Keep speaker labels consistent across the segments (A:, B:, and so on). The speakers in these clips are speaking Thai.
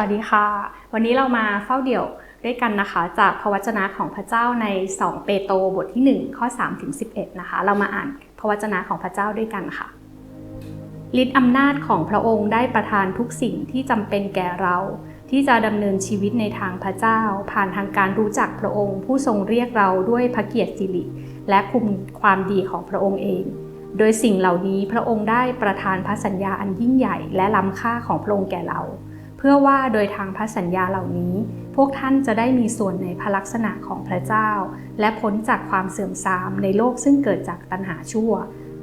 A: วัสดีค่ะ วันนี้เรามาเฝ้าเดี่ยวด้วยกันนะคะ จากพระวจนะของพระเจ้าใน 2 เปโตรบทที่ 1 ข้อ3ถึง11 นะคะ เรามาอ่านพระวจนะของพระเจ้าด้วยกันค่ะฤทธิ์อำนาจของพระองค์ได้ประทานทุกสิ่งที่จำเป็นแก่เรา ที่จะดำเนินชีวิตในทางพระเจ้า ผ่านทางการรู้จักพระองค์ ผู้ทรงเรียกเราด้วยพระเกียรติสิริและคุมความดีของพระองค์เอง โดยสิ่งเหล่านี้พระองค์ได้ประทานพระสัญญาอันยิ่งใหญ่ และล้ำค่าของพระองค์แก่เรา เพื่อว่าโดยทางพระสัญญาเหล่านี้ พวกท่านจะได้มีส่วนในพระลักษณะของพระเจ้า และพ้นจากความเสื่อมทรามในโลกซึ่งเกิดจากตัณหาชั่ว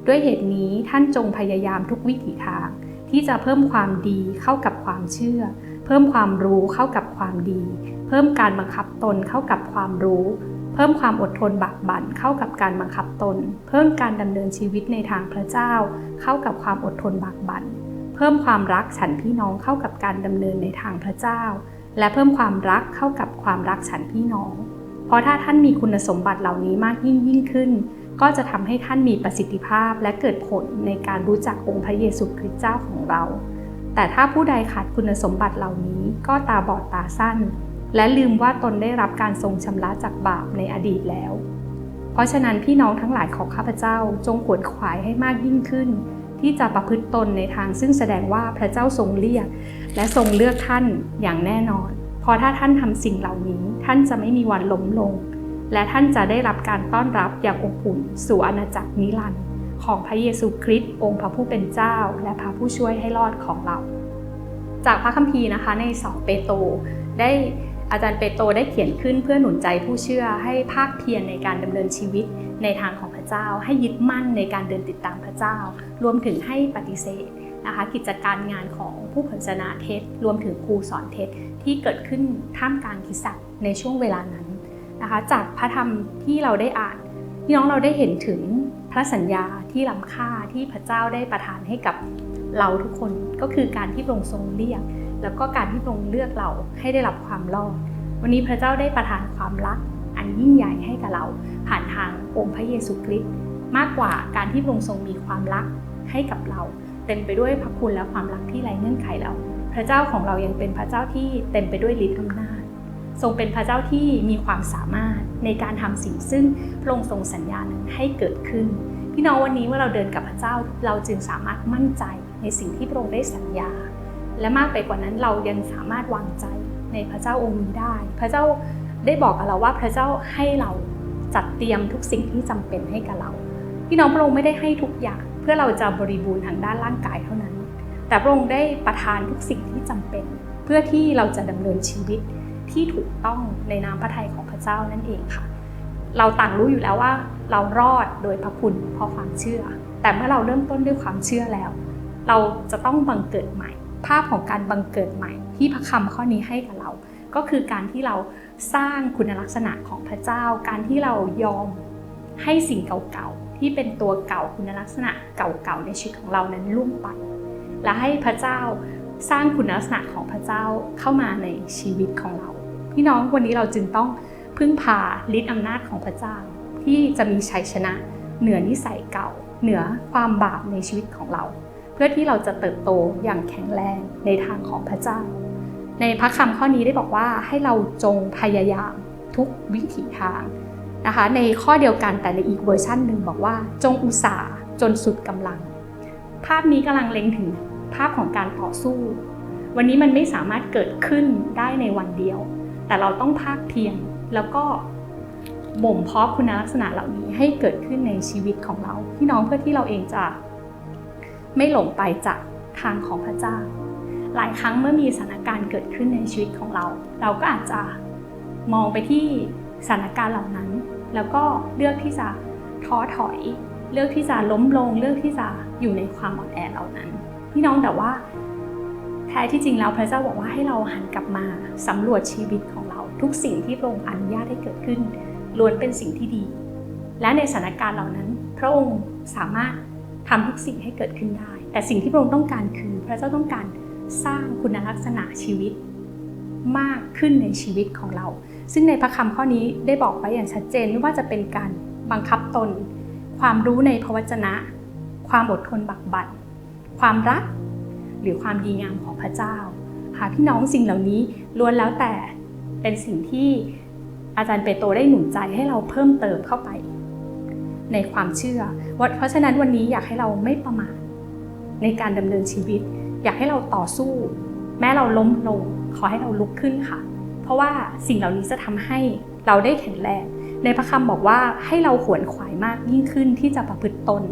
A: ด้วยเหตุนี้ท่านจงพยายามทุกวิถีทาง ที่จะเพิ่มความดีเข้ากับความเชื่อ เพิ่มความรู้เข้ากับความดี เพิ่มการบังคับตนเข้ากับความรู้ เพิ่มความอดทนบักบั่นเข้ากับการบังคับตน เพิ่มการดำเนินชีวิตในทางพระเจ้า เข้ากับความอดทนบักบั่น เพิ่มความรักฉันพี่น้องเข้ากับการดำเนินในทางพระเจ้า และเพิ่มความรักเข้ากับความรักฉันพี่น้อง เพราะถ้าท่านมีคุณสมบัติเหล่านี้มากยิ่งยิ่งขึ้น ก็จะทำให้ท่านมีประสิทธิภาพและเกิดผลในการรู้จักองค์พระเยซูคริสต์เจ้าของเรา แต่ถ้าผู้ใดขาดคุณสมบัติเหล่านี้ก็ตาบอดตาสั้น และลืมว่าตนได้รับการทรงชำระจากบาปในอดีตแล้ว เพราะฉะนั้นพี่น้องทั้งหลายของข้าพเจ้าจงขวนขวายให้มากยิ่งขึ้น ที่จะประพฤติตนในทางซึ่งแสดงว่าพระเจ้าทรงเรียก และทรงเลือกท่านอย่างแน่นอน เพราะถ้าท่านทำสิ่งเหล่านี้ ท่านจะไม่มีวันล้มลง และท่านจะได้รับการต้อนรับอย่างอบอุ่นสู่อาณาจักรนิรันดร์ของพระเยซูคริสต์องค์พระผู้เป็นเจ้า และพระผู้ช่วยให้รอดของเรา จากพระคัมภีร์นะคะใน2เปโตรได้อาจารย์เปโตรได้เขียนขึ้นเพื่อหนุนใจผู้เชื่อให้ภาคเพียรในการดำเนินชีวิตในทางของ เจ้า ให้ยึดมั่นในการเดินติดตามพระเจ้า รวมถึงให้ปฏิเสธนะคะกิจการงานของผู้เผยชนะเท็จรวมถึงครูสอนเท็จที่เกิดขึ้นท่ามกลางคิสักในช่วงเวลานั้นนะคะจากพระธรรมที่เราได้อ่านพี่น้องเราได้เห็นถึงพระสัญญาที่ล้ำค่าที่พระเจ้าได้ประทานให้กับเราทุกคนก็คือการที่พระองค์ทรงเรียก แล้วก็การที่พระองค์เลือกเราให้ได้รับความรอด วันนี้พระเจ้าได้ประทานความรัก อันยิ่งใหญ่ให้กับเรา ผ่านทางองค์พระเยซูคริสต์มากกว่าการที่พระองค์ทรงมีความรักให้กับเรา เต็มไปด้วยพระคุณและความรักที่ไร้เงื่อนไขแล้ว พระเจ้าของเรายังเป็นพระเจ้าที่เต็มไปด้วยฤทธิ์อำนาจ ทรงเป็นพระเจ้าที่มีความสามารถในการทำสิ่งซึ่งพระองค์ทรงสัญญานั้นให้เกิดขึ้น พี่น้องวันนี้เมื่อเราเดินกับพระเจ้าเราจึงสามารถมั่นใจในสิ่งที่พระองค์ได้สัญญา และมากไปกว่านั้นเรายังสามารถวางใจในพระเจ้าองค์นี้ได้ พระเจ้า ได้บอกกับเราว่าพระเจ้าให้เราจัดเตรียมทุกสิ่งที่จำเป็นให้กับเรา พี่น้องพระองค์ไม่ได้ให้ทุกอย่าง เพื่อเราจะบริบูรณ์ทางด้านร่างกายเท่านั้น แต่พระองค์ได้ประทานทุกสิ่งที่จำเป็น เพื่อที่เราจะดำเนินชีวิตที่ถูกต้องในนามพระทัยของพระเจ้านั่นเองค่ะ เราต่างรู้อยู่แล้วว่าเรารอดโดยพระคุณเพราะความเชื่อ แต่เมื่อเราเริ่มต้นด้วยความเชื่อแล้ว เราจะต้องบังเกิดใหม่ ภาพของการบังเกิดใหม่ที่พระคำข้อนี้ให้กับเรา ก็คือการที่เรา สร้างคุณลักษณะของพระเจ้า การที่เรายอมให้สิ่งเก่าๆที่เป็นตัวเก่าคุณลักษณะเก่าๆในชีวิตของเรานั้นล่วงไปและให้พระเจ้าสร้างคุณลักษณะของพระเจ้าเข้ามาในชีวิตของเรา พี่น้องวันนี้เราจึงต้องพึ่งพาฤทธิ์อำนาจของพระเจ้า ที่จะมีชัยชนะเหนือนิสัยเก่า เหนือความบาปในชีวิตของเรา เพื่อที่เราจะเติบโตอย่างแข็งแรงในทางของพระเจ้า ในพระคำข้อนี้ได้บอกว่าให้เราจงพยายามทุกวิถีทางนะคะในข้อเดียวกันแต่ในอีกเวอร์ชันหนึ่งบอกว่าจงอุตสาห์จนสุดกำลัง ภาพนี้กำลังเล็งถึงภาพของการต่อสู้ วันนี้มันไม่สามารถเกิดขึ้นได้ในวันเดียว แต่เราต้องภาคเพียรแล้วก็บ่มเพาะคุณลักษณะเหล่านี้ให้เกิดขึ้นในชีวิตของเราพี่น้องเพื่อที่เราเองจะไม่หลงไปจากทางของพระเจ้า หลายครั้งเมื่อมีสถานการณ์เกิดขึ้นในชีวิตของเรา เราก็อาจจะมองไปที่สถานการณ์เหล่านั้น แล้วก็เลือกที่จะท้อถอย เลือกที่จะล้มลง เลือกที่จะอยู่ในความอ่อนแอเหล่านั้น พี่น้องแต่ว่าแท้ที่จริงแล้วพระเจ้าบอกว่าให้เราหันกลับมาสำรวจชีวิตของเรา ทุกสิ่งที่พระองค์อนุญาตให้เกิดขึ้นล้วนเป็นสิ่งที่ดี และในสถานการณ์เหล่านั้น พระองค์สามารถทำทุกสิ่งให้เกิดขึ้นได้ แต่สิ่งที่พระองค์ต้องการคือ พระเจ้าต้องการ สร้างคุณลักษณะชีวิตมากขึ้นในชีวิตของเรา ซึ่งในพระคำข้อนี้ได้บอกไว้อย่างชัดเจนไม่ว่าจะเป็นการบังคับตน ความรู้ในพระวจนะ ความอดทนบักบั่นความรัก หรือความดีงามของพระเจ้าค่ะพี่น้องสิ่งเหล่านี้ล้วนแล้วแต่เป็นสิ่งที่อาจารย์เปโตรได้หนุนใจให้เราเพิ่มเติมเข้าไป ในความเชื่อว่าเพราะฉะนั้นวันนี้อยากให้เราไม่ประมาทในการดำเนินชีวิต อยากให้เราต่อสู้ แม้เราล้มลงขอให้เราลุกขึ้นค่ะ เพราะว่าสิ่งเหล่านี้จะทำให้เราได้แข็งแรงในพระคำบอกว่าให้เราขวนขวายมากยิ่งขึ้นที่จะประพฤติตน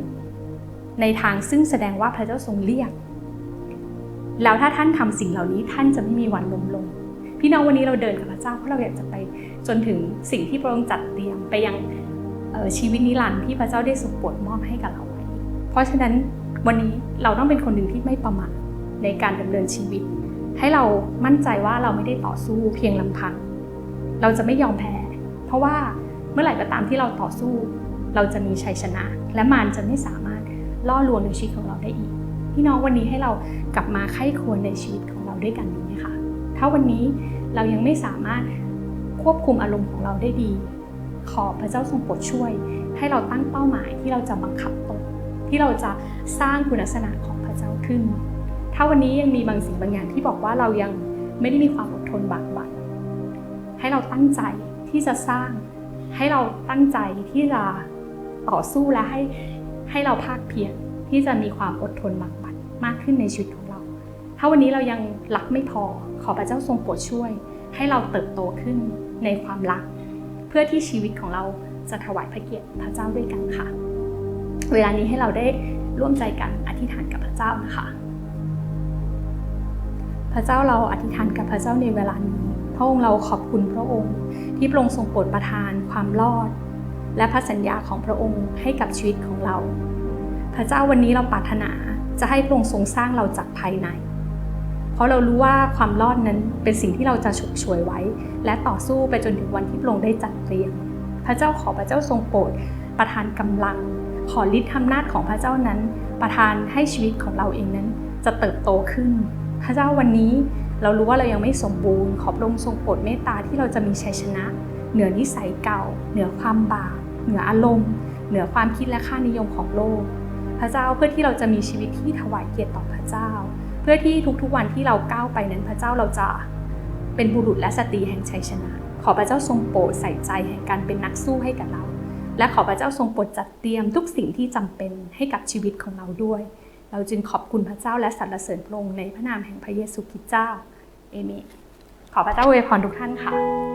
A: ในทางซึ่งแสดงว่าพระเจ้าทรงเรียก แล้วถ้าท่านทำสิ่งเหล่านี้ท่านจะไม่มีวันล้มลง พี่น้องวันนี้เราเดินกับพระเจ้าเพราะเราอยากจะไปจนถึงสิ่งที่พระองค์จัดเตรียมไปยังออชีวิตนิรันดร์ที่พระเจ้าได้ทรงโปรดมอบให้กับเราไว้ เพราะฉะนั้นวันนี้เราต้องเป็นคนหนึ่งที่ไม่ประมาท ในการดำเนินชีวิต ให้เรามั่นใจว่าเราไม่ได้ต่อสู้เพียงลำพัง เราจะไม่ยอมแพ้ เพราะว่าเมื่อไหร่ก็ตามที่เราต่อสู้ เราจะมีชัยชนะ และมารจะไม่สามารถล่อลวงในชีวิตของเราได้อีก พี่น้องวันนี้ให้เรากลับมาไข้ควรในชีวิตของเราด้วยกันดีไหมคะถ้าวันนี้เรายังไม่สามารถควบคุมอารมณ์ของเราได้ดี ขอพระเจ้าทรงโปรดช่วย ให้เราตั้งเป้าหมายที่เราจะบังคับตนที่เราจะสร้างคุณลักษณะของพระเจ้าขึ้น ถ้าวันนี้ยังมีบางสิ่งบางอย่างที่บอกว่าเรายังไม่ได้มีความอดทนบากบั่นให้เราตั้งใจที่จะสร้าง ให้เราตั้งใจที่จะต่อสู้และให้ให้เราภาคเพียรที่จะมีความอดทนบากบั่นมากขึ้นในชีวิตของเรา ถ้าวันนี้เรายังรักไม่พอขอพระเจ้าทรงโปรดช่วย ให้เราเติบโตขึ้นในความรัก เพื่อที่ชีวิตของเราจะถวายพระเกียรติพระเจ้าด้วยกันค่ะ เวลานี้ให้เราได้ร่วมใจกันอธิษฐานกับพระเจ้านะคะ พระเจ้าเราอธิษฐานกับพระเจ้าในเวลานี้ พระองค์เราขอบคุณพระองค์ ที่พระองค์ทรงโปรดประทานความรอด และพระสัญญาของพระองค์ให้กับชีวิตของเรา พระเจ้าวันนี้เราปรารถนาจะให้พระองค์ทรงสร้างเราจากภายใน เพราะเรารู้ว่าความรอดนั้นเป็นสิ่งที่เราจะฉกฉวยไว้ และต่อสู้ไปจนถึงวันที่พระองค์ได้จัดเตรียม พระเจ้าขอพระเจ้าทรงโปรดประทานกำลัง ขอฤทธิ์อำนาจของพระเจ้านั้น ประทานให้ชีวิตของเราเองนั้นจะเติบโตขึ้น พระเจ้าวันนี้เรารู้ว่าเรายังไม่สมบูรณ์ขอพระองค์ทรงโปรดเมตตาที่เราจะมีชัยชนะ เหนือนิสัยเก่า เหนือความบาปเหนืออารมณ์ เหนือความคิดและค่านิยมของโลก พระเจ้าเพื่อที่เราจะมีชีวิตที่ถวายเกียรติต่อพระเจ้า เพื่อที่ทุกๆวันที่เราก้าวไปนั้นพระเจ้าเราจะเป็นบุรุษและสตรีแห่งชัยชนะ ขอพระเจ้าทรงโปรดใส่ใจแห่งการเป็นนักสู้ให้กับเรา และขอพระเจ้าทรงโปรดจัดเตรียมทุกสิ่งที่จำเป็นให้กับชีวิตของเราด้วย เราจึงขอบคุณพระเจ้าและสรรเสริญพระองค์ในพระนามแห่งพระเยซูคริสต์เจ้า เอเมน ขอพระเจ้าอวยพรทุกท่านค่ะ